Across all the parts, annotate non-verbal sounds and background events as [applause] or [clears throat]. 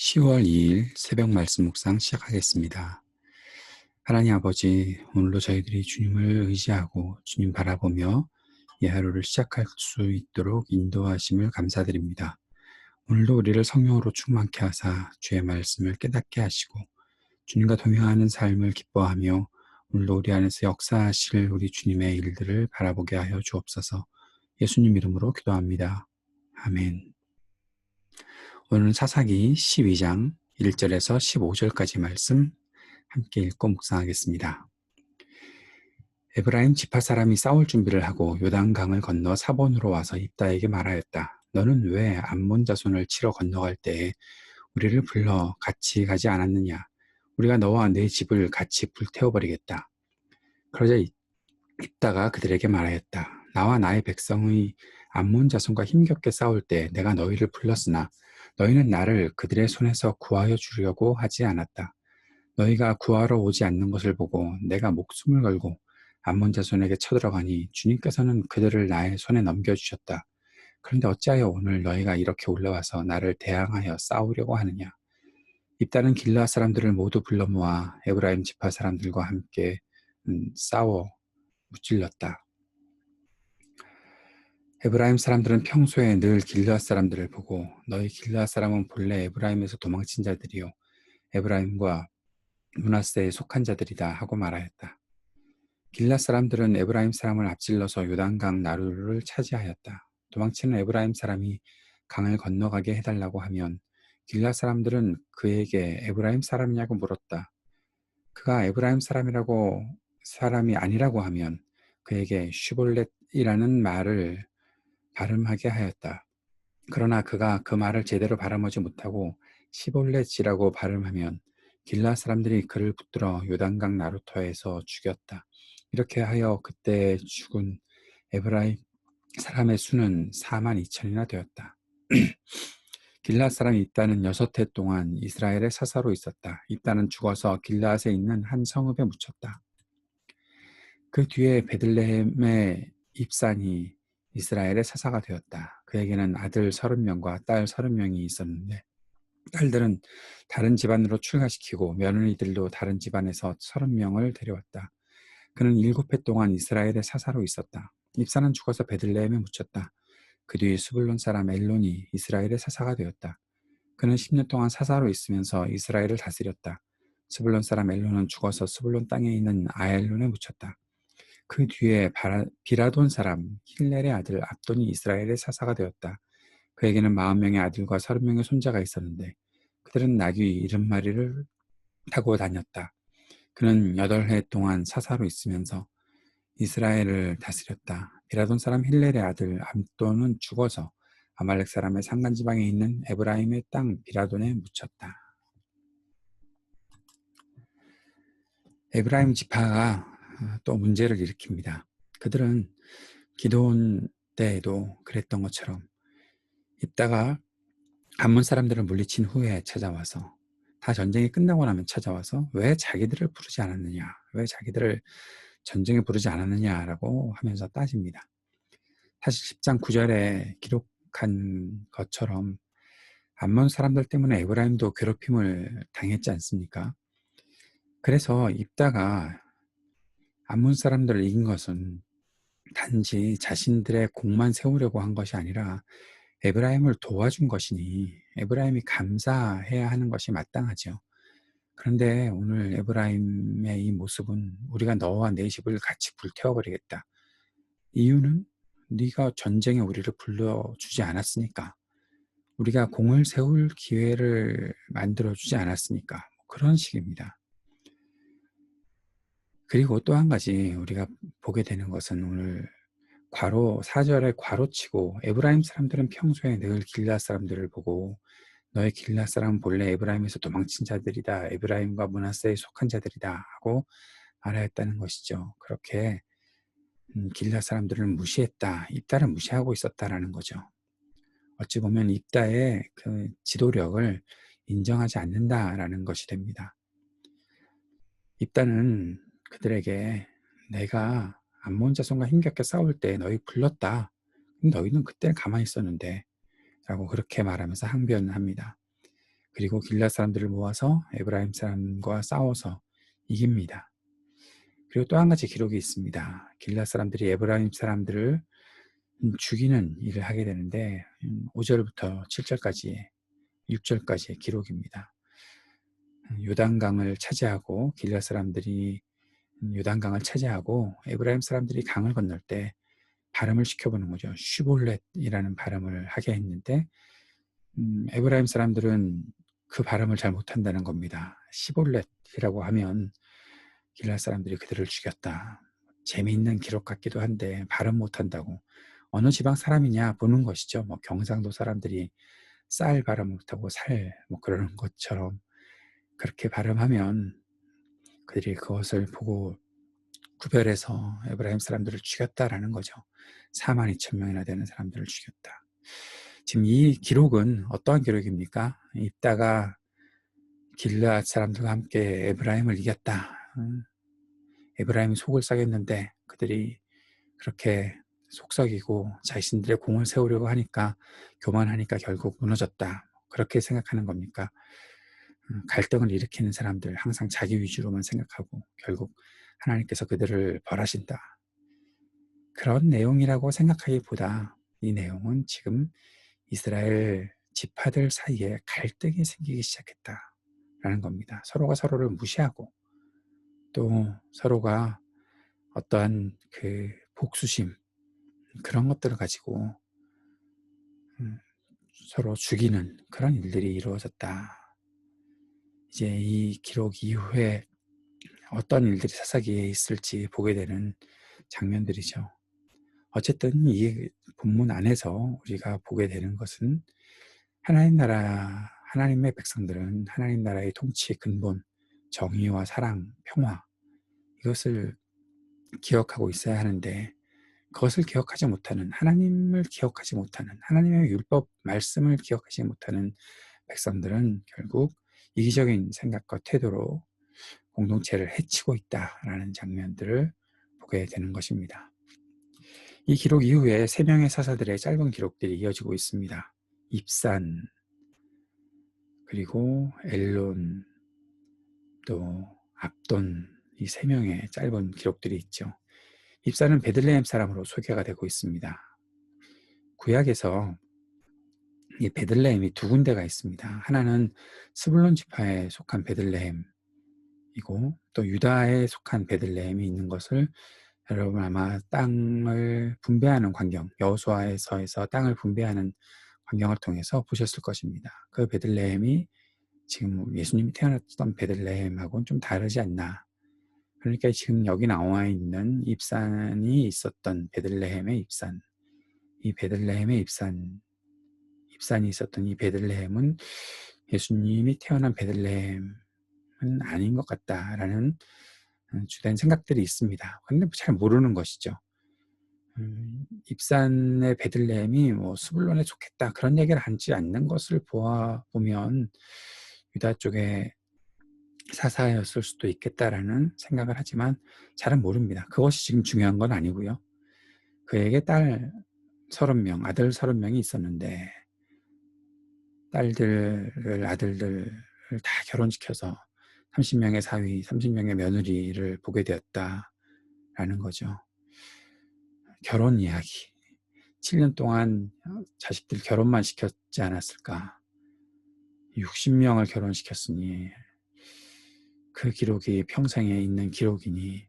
10월 2일 새벽 말씀 묵상 시작하겠습니다. 하나님 아버지, 오늘도 저희들이 주님을 의지하고 주님 바라보며 이 하루를 시작할 수 있도록 인도하심을 감사드립니다. 오늘도 우리를 성령으로 충만케 하사 주의 말씀을 깨닫게 하시고 주님과 동행하는 삶을 기뻐하며 오늘도 우리 안에서 역사하실 우리 주님의 일들을 바라보게 하여 주옵소서 예수님 이름으로 기도합니다. 아멘. 오늘은 사사기 12장 1절에서 15절까지 말씀 함께 읽고 묵상하겠습니다. 에브라임 지파 사람이 싸울 준비를 하고 요단강을 건너 사본으로 와서 입다에게 말하였다. 너는 왜 암몬 자손을 치러 건너갈 때에 우리를 불러 같이 가지 않았느냐? 우리가 너와 내 집을 같이 불태워버리겠다. 그러자 입다가 그들에게 말하였다. 나와 나의 백성의 암몬 자손과 힘겹게 싸울 때 내가 너희를 불렀으나 너희는 나를 그들의 손에서 구하여 주려고 하지 않았다. 너희가 구하러 오지 않는 것을 보고 내가 목숨을 걸고 암몬 자손에게 쳐들어가니 주님께서는 그들을 나의 손에 넘겨주셨다. 그런데 어찌하여 오늘 너희가 이렇게 올라와서 나를 대항하여 싸우려고 하느냐? 입다는 길라 사람들을 모두 불러 모아 에브라임 지파 사람들과 함께 음, 싸워 무찔렀다. 에브라임 사람들은 평소에 늘 길르앗 사람들을 보고 너희 길르앗 사람은 본래 에브라임에서 도망친 자들이요 에브라임과 문하세에 속한 자들이다 하고 말하였다. 길라 사람들은 에브라임 사람을 앞질러서 요단강 나루를 차지하였다. 도망치는 에브라임 사람이 강을 건너가게 해달라고 하면 길라 사람들은 그에게 에브라임 사람이냐고 물었다. 그가 에브라임 사람이라고 사람이 아니라고 하면 그에게 슈볼렛이라는 말을 발음하게 하였다. 그러나 그가 그 말을 제대로 발음하지 못하고 시볼렛이라고 발음하면 길라 사람들이 그를 붙들어 요단강 나루터에서 죽였다. 이렇게 하여 그때 죽은 에브라임 사람의 수는 4만 2천이나 되었다. [clears throat] 길라 사람이 있다는 여섯 해 동안 이스라엘의 사사로 있었다. 있다는 죽어서 길라앗에 있는 한 성읍에 묻혔다. 그 뒤에 베들레헴의 입산이 이스라엘의 사사가 되었다. 그에게는 아들 서른 명과 딸 서른 명이 있었는데 딸들은 다른 집안으로 출가시키고 며느리들도 다른 집안에서 서른 명을 데려왔다. 그는 일곱 해 동안 이스라엘의 사사로 있었다. 입사는 죽어서 베들레헴에 묻혔다. 그 뒤 수블론 사람 엘론이 이스라엘의 사사가 되었다. 그는 10년 동안 사사로 있으면서 이스라엘을 다스렸다. 수블론 사람 엘론은 죽어서 수블론 땅에 있는 아엘론에 묻혔다. 그 뒤에 바라, 비라돈 사람 힐렐의 아들 압돈이 이스라엘의 사사가 되었다. 그에게는 마흔 명의 아들과 서른 명의 손자가 있었는데 그들은 나귀 일흔 마리를 타고 다녔다. 그는 여덟 해 동안 사사로 있으면서 이스라엘을 다스렸다. 비라돈 사람 힐렐의 아들 암돈은 죽어서 아말렉 사람의 상간 지방에 있는 에브라임의 땅 비라돈에 묻혔다. 에브라임 지파가 어, 또 문제를 일으킵니다. 그들은 기도원 때에도 그랬던 것처럼 입다가 암몬 사람들을 물리친 후에 찾아와서 다 전쟁이 끝나고 나면 찾아와서 왜 자기들을 부르지 않았느냐, 왜 자기들을 전쟁에 부르지 않았느냐라고 하면서 따집니다. 사실 10장 9절에 기록한 것처럼 암몬 사람들 때문에 에브라임도 괴롭힘을 당했지 않습니까? 그래서 입다가 암몬 사람들을 이긴 것은 단지 자신들의 공만 세우려고 한 것이 아니라 에브라임을 도와준 것이니 에브라임이 감사해야 하는 것이 마땅하죠. 그런데 오늘 에브라임의 이 모습은 우리가 너와 내 집을 같이 불태워버리겠다. 이유는 네가 전쟁에 우리를 불러주지 않았으니까. 우리가 공을 세울 기회를 만들어주지 않았으니까. 뭐 그런 식입니다. 그리고 또 한 가지 우리가 보게 되는 것은 오늘 괄호 4절에 괄호치고 에브라임 사람들은 평소에 늘 길라 사람들을 보고 너의 길라 사람은 본래 에브라임에서 도망친 자들이다. 에브라임과 문하세에 속한 자들이다. 하고 말하였다는 것이죠. 그렇게 음, 길라 사람들을 무시했다. 입다를 무시하고 있었다라는 거죠. 어찌 보면 입다의 그 지도력을 인정하지 않는다라는 것이 됩니다. 입다는 그들에게 내가 암몬 자손과 힘겹게 싸울 때 너희 불렀다. 너희는 그때는 가만히 있었는데 라고 그렇게 말하면서 항변합니다. 그리고 길앗 사람들을 모아서 에브라임 사람과 싸워서 이깁니다. 그리고 또 한 가지 기록이 있습니다. 길앗 사람들이 에브라임 사람들을 죽이는 일을 하게 되는데 5절부터 7절까지 6절까지의 기록입니다. 요단강을 차지하고 길앗 사람들이 요단강을 차지하고 에브라임 사람들이 강을 건널 때 발음을 시켜보는 거죠. 슈볼렛이라는 발음을 하게 했는데 음, 에브라임 사람들은 그 발음을 잘 못한다는 겁니다. 시볼렛이라고 하면 길라 사람들이 그들을 죽였다. 재미있는 기록 같기도 한데 발음 못한다고 어느 지방 사람이냐 보는 것이죠. 뭐 경상도 사람들이 쌀 발음 못하고 살 뭐 그러는 것처럼 그렇게 발음하면 그들이 그것을 보고 구별해서 에브라임 사람들을 죽였다라는 거죠. 4만 2천 명이나 되는 사람들을 죽였다. 지금 이 기록은 어떠한 기록입니까? 입다가 길르앗 사람들과 함께 에브라임을 이겼다. 에브라임이 속을 썩였는데 그들이 그렇게 속썩이고 자신들의 공을 세우려고 하니까 교만하니까 결국 무너졌다. 그렇게 생각하는 겁니까? 음, 갈등을 일으키는 사람들 항상 자기 위주로만 생각하고 결국 하나님께서 그들을 벌하신다. 그런 내용이라고 생각하기보다 이 내용은 지금 이스라엘 지파들 사이에 갈등이 생기기 시작했다라는 겁니다. 서로가 서로를 무시하고 또 서로가 어떠한 그 복수심 그런 것들을 가지고 음, 서로 죽이는 그런 일들이 이루어졌다. 이제 이 기록 이후에 어떤 일들이 사사기에 있을지 보게 되는 장면들이죠. 어쨌든 이 본문 안에서 우리가 보게 되는 것은 하나님 나라, 하나님의 백성들은 하나님 나라의 통치의 근본, 정의와 사랑, 평화, 이것을 기억하고 있어야 하는데, 그것을 기억하지 못하는, 하나님을 기억하지 못하는, 하나님의 율법 말씀을 기억하지 못하는 백성들은 결국 이기적인 생각과 태도로 공동체를 해치고 있다라는 장면들을 보게 되는 것입니다. 이 기록 이후에 세 명의 사사들의 짧은 기록들이 이어지고 있습니다. 입산, 그리고 엘론, 또 압돈 이 세 명의 짧은 기록들이 있죠. 입산은 베들레헴 사람으로 소개가 되고 있습니다. 구약에서 이 베들레헴이 두 군데가 있습니다. 하나는 스불론 지파에 속한 베들레헴이고 또 유다에 속한 베들레헴이 있는 것을 여러분 아마 땅을 분배하는 광경, 여호수아에서에서 땅을 분배하는 광경을 통해서 보셨을 것입니다. 그 베들레헴이 지금 예수님이 태어났던 베들레헴하고는 좀 다르지 않나. 그러니까 지금 여기 나와 있는 입산이 있었던 베들레헴의 입산, 이 베들레헴의 입산, 입산이 있었던 이 베들레헴은 예수님이 태어난 베들레헴은 아닌 것 같다라는 음, 주된 생각들이 있습니다. 근데 뭐잘 모르는 것이죠. 음, 입산의 베들레헴이 뭐 수불론에 속했다 그런 얘기를 하지 않는 것을 보아 보면 유다 쪽에 사사였을 수도 있겠다라는 생각을 하지만 잘은 모릅니다. 그것이 지금 중요한 건 아니고요. 그에게 딸 서른 명, 아들 서른 명이 있었는데 딸들을 아들들을 다 결혼시켜서 30명의 사위, 30명의 며느리를 보게 되었다라는 거죠. 결혼 이야기. 7년 동안 자식들 결혼만 시켰지 않았을까. 60명을 결혼시켰으니 그 기록이 평생에 있는 기록이니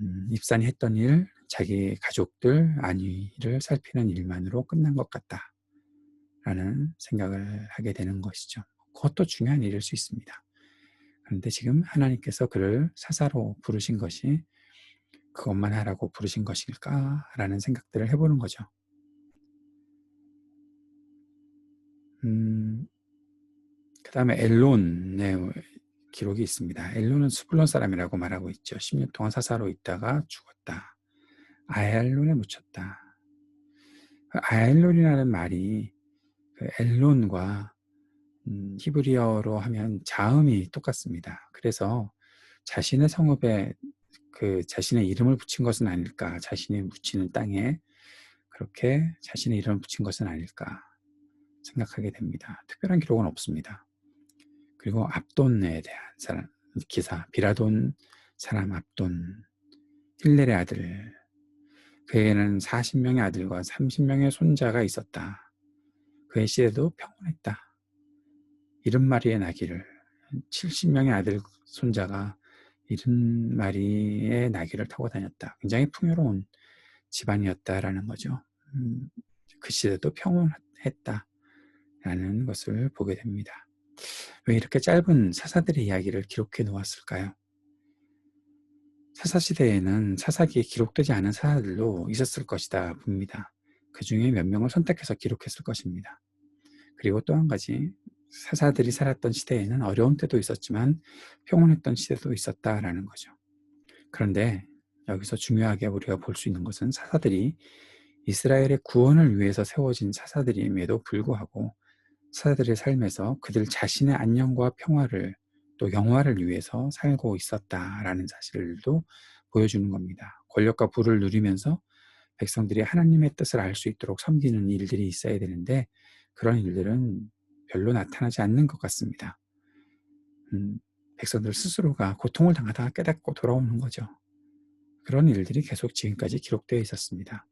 음, 입산이 했던 일, 자기 가족들 안위를 살피는 일만으로 끝난 것 같다. 라는 생각을 하게 되는 것이죠. 그것도 중요한 일일 수 있습니다. 그런데 지금 하나님께서 그를 사사로 부르신 것이 그것만 하라고 부르신 것일까라는 생각들을 해보는 거죠. 음, 그 다음에 엘론의 기록이 있습니다. 엘론은 수블론 사람이라고 말하고 있죠. 10년 동안 사사로 있다가 죽었다. 아엘론에 묻혔다. 그 아엘론이라는 말이 그 엘론과 음, 히브리어로 하면 자음이 똑같습니다. 그래서 자신의 성읍에 그 자신의 이름을 붙인 것은 아닐까, 자신이 묻히는 땅에 그렇게 자신의 이름을 붙인 것은 아닐까. 생각하게 됩니다. 특별한 기록은 없습니다. 그리고 압돈에 대한 사람, 기사, 비라돈 사람 압돈, 힐렐의 아들, 그에게는 40명의 아들과 30명의 손자가 있었다. 그의 시대도 평온했다. 이른 마리의 나귀를 70명의 아들 손자가 이른 마리의 나귀를 타고 다녔다. 굉장히 풍요로운 집안이었다라는 거죠. 음, 그 시대도 평온했다라는 것을 보게 됩니다. 왜 이렇게 짧은 사사들의 이야기를 기록해 놓았을까요? 사사시대에는 사사기에 기록되지 않은 사사들도 있었을 것이다 봅니다. 그 중에 몇 명을 선택해서 기록했을 것입니다. 그리고 또 한 가지 사사들이 살았던 시대에는 어려운 때도 있었지만 평온했던 시대도 있었다라는 거죠. 그런데 여기서 중요하게 우리가 볼 수 있는 것은 사사들이 이스라엘의 구원을 위해서 세워진 사사들임에도 불구하고 사사들의 삶에서 그들 자신의 안녕과 평화를 또 영화를 위해서 살고 있었다라는 사실도 보여주는 겁니다. 권력과 부를 누리면서 백성들이 하나님의 뜻을 알 수 있도록 섬기는 일들이 있어야 되는데 그런 일들은 별로 나타나지 않는 것 같습니다. 음, 백성들 스스로가 고통을 당하다가 깨닫고 돌아오는 거죠. 그런 일들이 계속 지금까지 기록되어 있었습니다.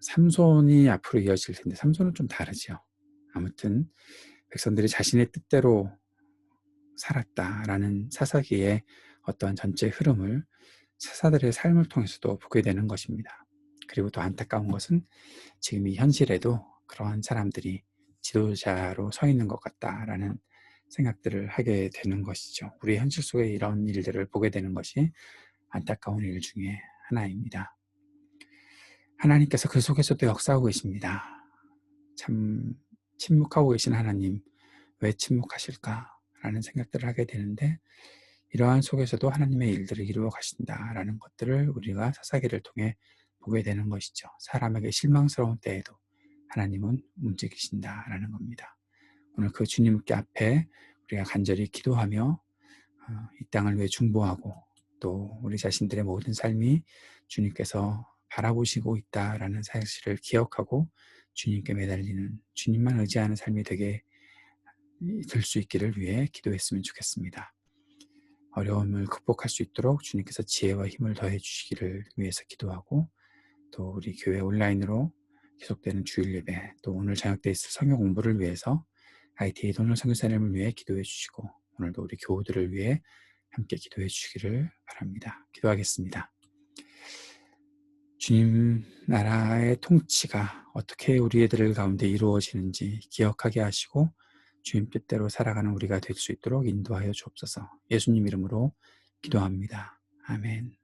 삼손이 앞으로 이어질 텐데 삼손은 좀 다르죠. 아무튼 백성들이 자신의 뜻대로 살았다라는 사사기의 어떤 전체 흐름을 사사들의 삶을 통해서도 보게 되는 것입니다. 그리고 또 안타까운 것은 지금 이 현실에도 그러한 사람들이 지도자로 서 있는 것 같다라는 생각들을 하게 되는 것이죠. 우리 현실 속에 이런 일들을 보게 되는 것이 안타까운 일 중에 하나입니다. 하나님께서 그 속에서도 역사하고 계십니다. 참 침묵하고 계신 하나님, 왜 침묵하실까? 라는 생각들을 하게 되는데 이러한 속에서도 하나님의 일들을 이루어 가신다라는 것들을 우리가 사사기를 통해 보게 되는 것이죠. 사람에게 실망스러운 때에도 하나님은 움직이신다라는 겁니다. 오늘 그 주님께 앞에 우리가 간절히 기도하며 어, 이 땅을 위해 중보하고 또 우리 자신들의 모든 삶이 주님께서 바라보시고 있다라는 사실을 기억하고 주님께 매달리는 주님만 의지하는 삶이 되게 될 수 있기를 위해 기도했으면 좋겠습니다. 어려움을 극복할 수 있도록 주님께서 지혜와 힘을 더해 주시기를 위해서 기도하고 또 우리 교회 온라인으로 계속되는 주일 예배 또 오늘 저녁 때 있을 성경 공부를 위해서 ITA 돈을 성교사님을 위해 기도해 주시고 오늘도 우리 교우들을 위해 함께 기도해 주시기를 바랍니다. 기도하겠습니다. 주님 나라의 통치가 어떻게 우리 애들 가운데 이루어지는지 기억하게 하시고 주님 뜻대로 살아가는 우리가 될 수 있도록 인도하여 주옵소서. 예수님 이름으로 기도합니다. 아멘.